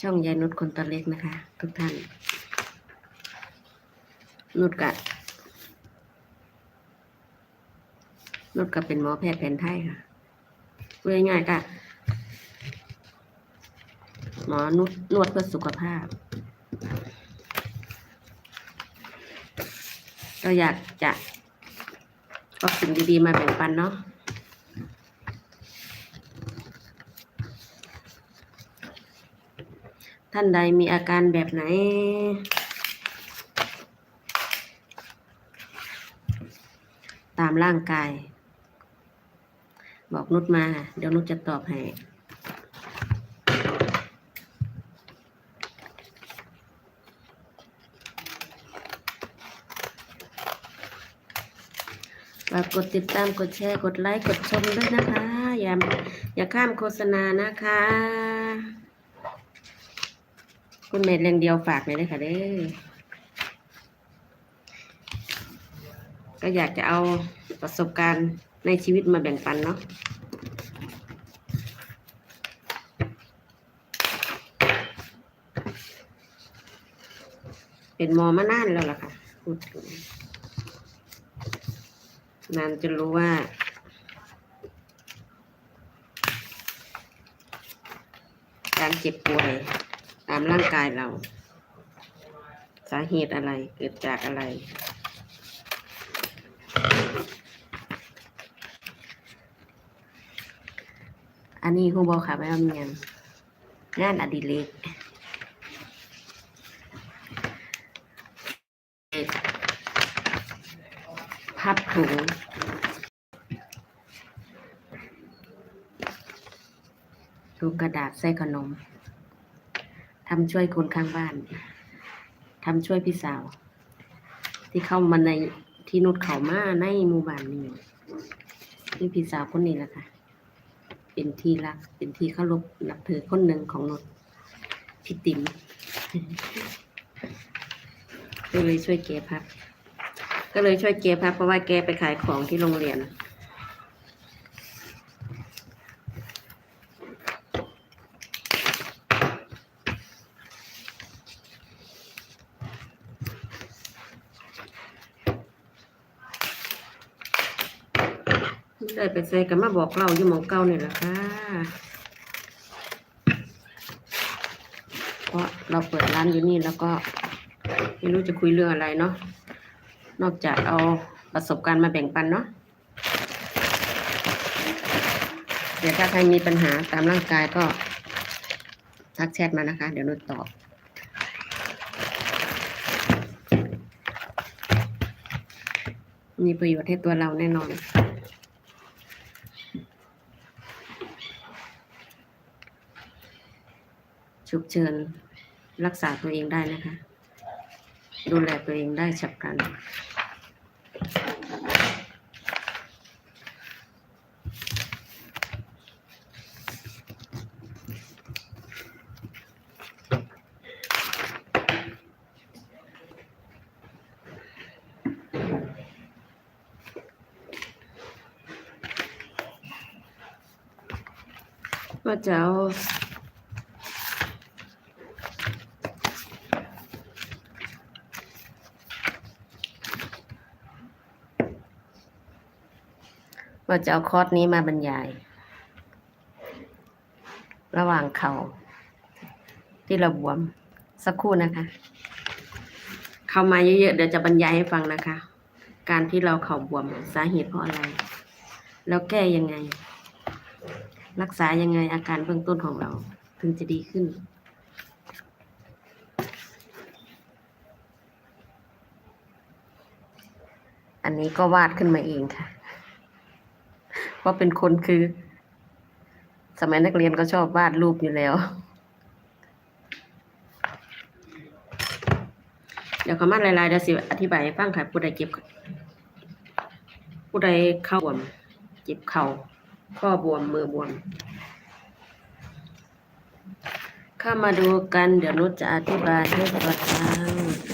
ช่องยายนุชคนตัวเล็กนะคะ ทุกท่าน นุชกะนุชก็เป็นหมอแพทย์แผนไทยค่ะพูดง่ายๆก็หมอนวดนวดเพื่อสุขภาพก็อยากจะเอาสิ่งดีๆมาแบ่งปันเนาะ ท่านใดมีอาการแบบไหน ตามร่างกาย บอกนุชมา เดี๋ยวนุชจะตอบให้ฝากกดติดตามกดแชร์กดไลค์กดชมด้วยนะคะ อย่าอย่าข้ามโฆษณานะคะ คุณเมดเรียงเดียวฝากหน่อยเลยค่ะเด้อก็อยากจะเอาประสบการณ์ในชีวิตมาแบ่งปันเนาะเป็นมอมานานแล้วล่ะค่ะพูดถึงนานจะรู้ว่า การเจ็บป่วย ตามร่างกายเรา สาเหตุอะไรเกิดจากอะไร อันนี้ครูบอกค่ะไม่ว่ามันยังงานอดิเรกพับถุงถุงกระดาษใส่ขนม ทำช่วยคนข้างบ้านทำช่วยพี่สาว ที่เข้ามาในที่นุดเขามาในหมู่บ้านนี้นี่พี่สาวคนนี้แหละค่ะ เป็นที่รัก เป็นที่เคารพนับถือคนหนึ่งของนุดพี่ติ๋มก็เลยช่วยเก็บพับก็เลยช่วยเก็บพับเพราะว่าแกไปขายของที่โรงเรียน ได้ไปใส่กันมาบอกเราอยู่หมองเก่านี่แหละค่ะเพราะเราเปิดร้านอยู่นี่แล้วก็ไม่รู้จะคุยเรื่องอะไรเนาะนอกจากเอาประสบการณ์มาแบ่งปันเนาะเดี๋ยวถ้าใครมีปัญหาตามร่างกายก็ทักแชทมานะคะ เดี๋ยวนุชตอบมีประโยชน์ให้ตัวเราแน่นอน ฉุกเฉินรักษาตัวเองได้นะคะ ดูแลตัวเองได้ฉับพลันว่าจะเอา ว่าจะเอาคอร์สนี้มาบรรยาย ระหว่างเขาที่เราบวม สักครู่นะคะ เข้ามาเยอะๆ เดี๋ยวจะบรรยายให้ฟังนะคะ การที่เราเข่าบวมสาเหตุเพราะอะไร แล้วแก้ยังไง รักษายังไงอาการเบื้องต้นของเรา ถึงจะดีขึ้นอันนี้ก็วาดขึ้นมาเองค่ะ เพราะเป็นคนคือ สมัยนักเรียนก็ชอบวาดรูปอยู่แล้ว เดี๋ยวคำว่าลายๆเดี๋ยวสิอธิบายให้ฟังค่ะผู้ใดเก็บ ผู้ใดเข้าบวมเจ็บเข่าข้อบวมมือบวม เข้ามาดูกันเดี๋ยวนุชจะอธิบายให้ฟัง